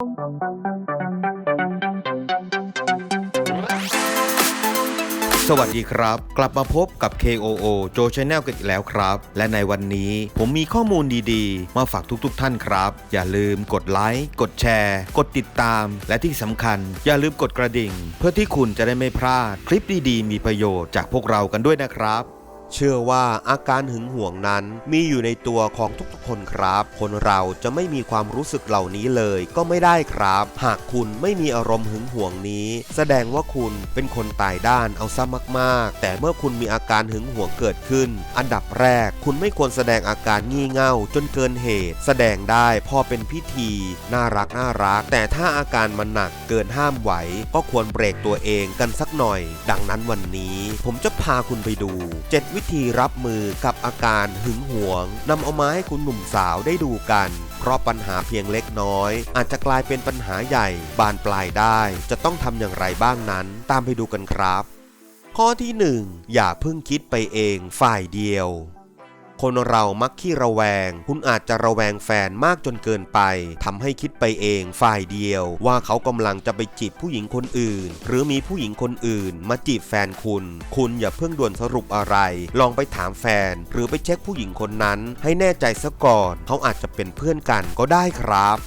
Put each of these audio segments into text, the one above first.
สวัสดีครับ กลับมาพบกับ KOO Joe Channel กันอีกแล้วครับ และในวันนี้ผมมีข้อมูลดีๆ มาฝากทุกๆท่านครับ อย่าลืมกดไลค์กดแชร์ กดติดตาม และที่สำคัญ อย่าลืมกดกระดิ่ง เพื่อที่คุณจะได้ไม่พลาด คลิปดีๆ มีประโยชน์จากพวกเรากันด้วยนะครับ เชื่อว่าอาการหึงหวงนั้นมีอยู่ในตัวของทุก คนครับ คนเราจะไม่มีความรู้สึกเหล่านี้เลยก็ไม่ได้ครับ หากคุณไม่มีอารมณ์หึงหวงนี้ แสดงว่าคุณเป็นคนตายด้านเอาซะมากๆ แต่เมื่อคุณมีอาการหึงหวงเกิดขึ้น อันดับแรกคุณไม่ควรแสดงอาการงี่เง่าจนเกินเหตุ แสดงได้พอเป็นพิธี น่ารักน่ารัก แต่ถ้าอาการมันหนักเกินห้ามไหว ก็ควรเบรกตัวเองกันสักหน่อย ดังนั้นวันนี้ ผมจะพาคุณไปดู 7 วิธีรับมือกับอาการหึงหวงนำเอามาให้คุณหนุ่มสาวได้ดูกัน เพราะปัญหาเพียงเล็กน้อย อาจจะกลายเป็นปัญหาใหญ่บานปลายได้ จะต้องทำอย่างไรบ้างนั้น ตามไปดูกันครับ ข้อที่ 1 อย่าเพิ่งคิดไปเองฝ่ายเดียว คนเรามักขี้ระแวง คุณอาจจะระแวงแฟนมากจนเกินไปทำให้คิดไปเองฝ่ายเดียว ว่าเขากำลังจะไปจีบผู้หญิงคนอื่น หรือมีผู้หญิงคนอื่น มาจีบแฟนคุณ คุณอย่าเพิ่งด่วนสรุปอะไร ลองไปถามแฟน หรือไปเช็คผู้หญิงคนนั้น ให้แน่ใจซะก่อน เขาอาจจะเป็นเพื่อนกันก็ได้ครับ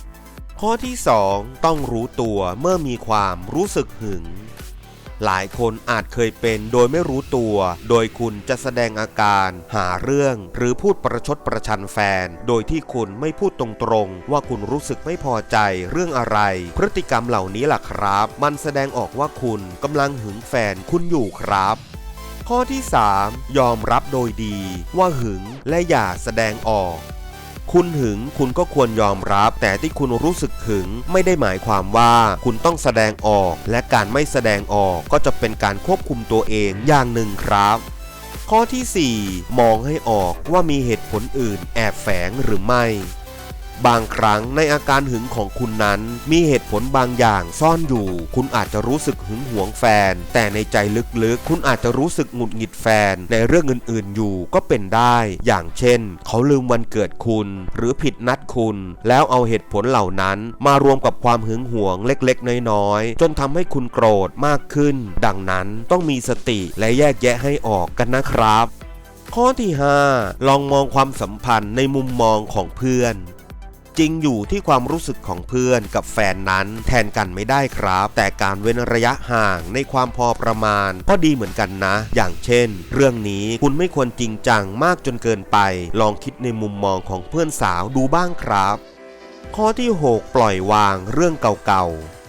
ข้อที่ 2 ต้องรู้ตัวเมื่อมีความรู้สึกหึง หลายคนอาจเคยเป็นโดยไม่รู้ตัว โดยคุณจะแสดงอาการ หาเรื่อง หรือพูดประชดประชันแฟน โดยที่คุณไม่พูดตรงๆ ว่าคุณรู้สึกไม่พอใจเรื่องอะไร พฤติกรรมเหล่านี้ล่ะครับ มันแสดงออกว่าคุณกำลังหึงแฟนคุณอยู่ครับข้อที่ 3 ยอมรับโดยดี ว่าหึงและอย่าแสดงออก คุณหึงคุณก็ควรยอมรับ แต่ที่คุณรู้สึกหึงไม่ได้หมายความว่าคุณต้องแสดงออก และการไม่แสดงออกก็จะเป็นการควบคุมตัวเองอย่างหนึ่งครับข้อทีสี่4 มองให้ออกว่ามีเหตุผลอื่นแอบแฝงหรือไม่ บางครั้งในอาการหึงของคุณนั้นมีเหตุผลบางอย่างซ่อนอยู่ คุณอาจจะรู้สึกหึงหวงแฟน แต่ในใจลึกๆ คุณอาจจะรู้สึกหงุดหงิดแฟนในเรื่องอื่นๆอยู่ก็เป็นได้ อย่างเช่น เขาลืมวันเกิดคุณ หรือผิดนัดคุณ แล้วเอาเหตุผลเหล่านั้น มารวมกับความหึงหวงเล็กๆ น้อยๆ จนทำให้คุณโกรธมากขึ้น ดังนั้นต้องมีสติและแยกแยะให้ออกกันนะครับ ข้อที่ 5 ลองมองความสัมพันธ์ในมุมมองของเพื่อน จริงอยู่ที่ความรู้สึกของเพื่อนกับแฟนนั้นแทนกันไม่ได้ครับ แต่การเว้นระยะห่างในความพอประมาณก็ดีเหมือนกันนะ อย่างเช่น เรื่องนี้คุณไม่ควรจริงจังมากจนเกินไป ลองคิดในมุมมองของเพื่อนสาวดูบ้างครับ ข้อที่ 6 ปล่อยวางเรื่องเก่าๆ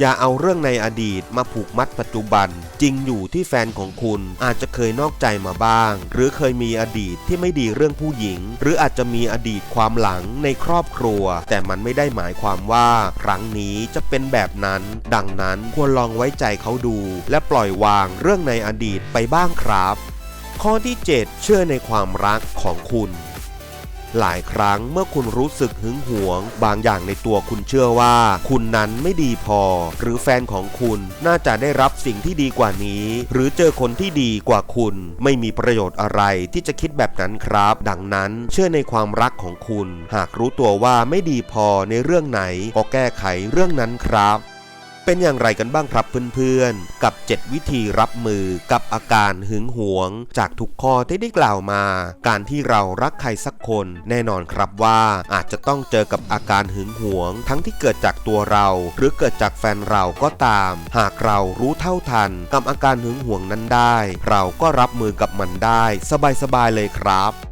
อย่าเอาเรื่องในอดีตมาผูกมัดปัจจุบัน จริงอยู่ที่แฟนของคุณอาจจะเคยนอกใจมาบ้าง หรือเคยมีอดีตที่ไม่ดีเรื่องผู้หญิง หรืออาจจะมีอดีตความหลังในครอบครัว แต่มันไม่ได้หมายความว่า ครั้งนี้จะเป็นแบบนั้น ดังนั้นควรลองไว้ใจเขาดู และปล่อยวางเรื่องในอดีตไปบ้างครับ ข้อที่ 7 เชื่อในความรักของคุณ หลายครั้งเมื่อคุณรู้สึกหึงหวง บางอย่างในตัวคุณเชื่อว่า คุณนั้นไม่ดีพอ หรือแฟนของคุณน่าจะได้รับสิ่งที่ดีกว่านี้ หรือเจอคนที่ดีกว่าคุณ ไม่มีประโยชน์อะไรที่จะคิดแบบนั้นครับ ดังนั้นเชื่อในความรักของคุณ หากรู้ตัวว่าไม่ดีพอในเรื่องไหนก็แก้ไขเรื่องนั้นครับ เป็นอย่างไรกันบ้างครับเพื่อนๆ กับ 7 วิธีรับมือกับอาการหึงหวง จากทุกข้อที่ได้กล่าวมา การที่เรารักใครสักคนแน่นอนครับว่าอาจจะต้องเจอกับอาการหึงหวง ทั้งที่เกิดจากตัวเรา หรือเกิดจากแฟนเราก็ตาม หากเรารู้เท่าทันกับอาการหึงหวงนั้นได้ เราก็รับมือกับมันได้ สบายๆเลยครับ